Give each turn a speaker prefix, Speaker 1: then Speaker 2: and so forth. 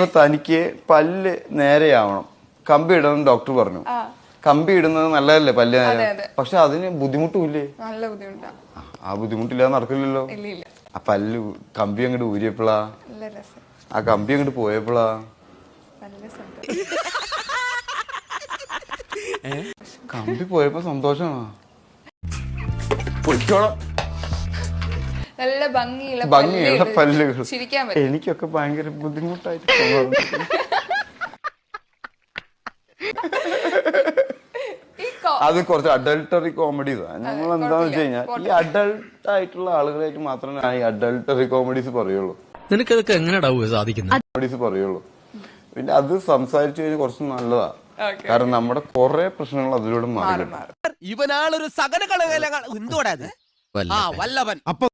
Speaker 1: ഇപ്പൊ തനിക്ക് പല്ല് നേരെയാവണം. കമ്പി ഇടണം ഡോക്ടർ പറഞ്ഞു.
Speaker 2: ആ.
Speaker 1: കമ്പി ഇടുന്നത് നല്ലതല്ലേ പല്ല് പക്ഷെ അതിന് ബുദ്ധിമുട്ടുമില്ലേ?
Speaker 2: നല്ല ബുദ്ധിമുട്ടാ.
Speaker 1: ആ, ബുദ്ധിമുട്ടില്ലാതെ നടക്കില്ലല്ലോ.
Speaker 2: ഇല്ല ഇല്ല.
Speaker 1: ആ പല്ല് കമ്പി അങ്ങോട്ട് ഊരിയപ്പോഴാ
Speaker 2: രസം.
Speaker 1: ആ കമ്പി അങ്ങോട്ട് പോയപ്പോഴാ
Speaker 2: രസമുണ്ട്
Speaker 1: കമ്പി പോയപ്പോ സന്തോഷമാണോ പൊയ്ക്കോളാം.
Speaker 2: നല്ല ഭംഗിയുള്ള
Speaker 1: ഭംഗിയുള്ള
Speaker 2: പല്ലുകൾ. ചിരിക്കാൻ പറ്റും.
Speaker 1: എനിക്കൊക്കെ ഭയങ്കര ബുദ്ധിമുട്ടായിട്ട്
Speaker 2: ഈ കോ-
Speaker 1: അത് കുറച്ച് അഡൾട്ടറി കോമഡീസ് ഞങ്ങൾ എന്താന്ന് വെച്ച് കഴിഞ്ഞാൽ ഈ അഡൾട്ട് ആയിട്ടുള്ള ആളുകളായിട്ട് മാത്രമേ ഞാൻ ഈ അഡൾട്ടറി കോമഡീസ് പറയുള്ളൂ.
Speaker 3: നിനക്കതൊക്കെ സാധിക്കുന്നത്
Speaker 1: കോമഡീസ് പറയുള്ളൂ. പിന്നെ അത് സംസാരിച്ചു കഴിഞ്ഞാൽ കുറച്ച് നല്ലതാ. കാരണം നമ്മുടെ കുറെ പ്രശ്നങ്ങൾ അതിലൂടെ മാറി
Speaker 4: ഇവനാളൊരു സകല കളകല എന്തോടാ വല്ലവൻ
Speaker 5: അപ്പൊ